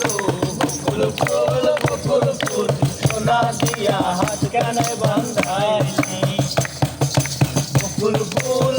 গো বকুল ফুল বকুল ফুল সোনা দিয়া হাত কেন বান্ধাইনি বকুল ফুল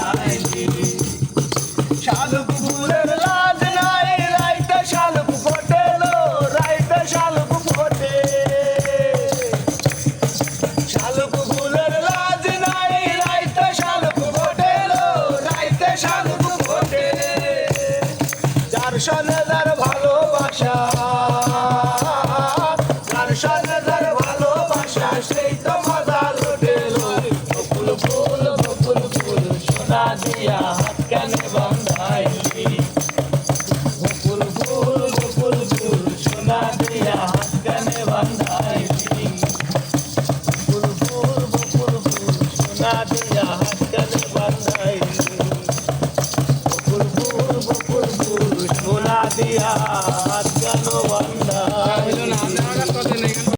তার ভালোবাসা। তার তার ভালোবাসা সেই তো মজা লুটেল। বকুল ফুল বকুল দিয়া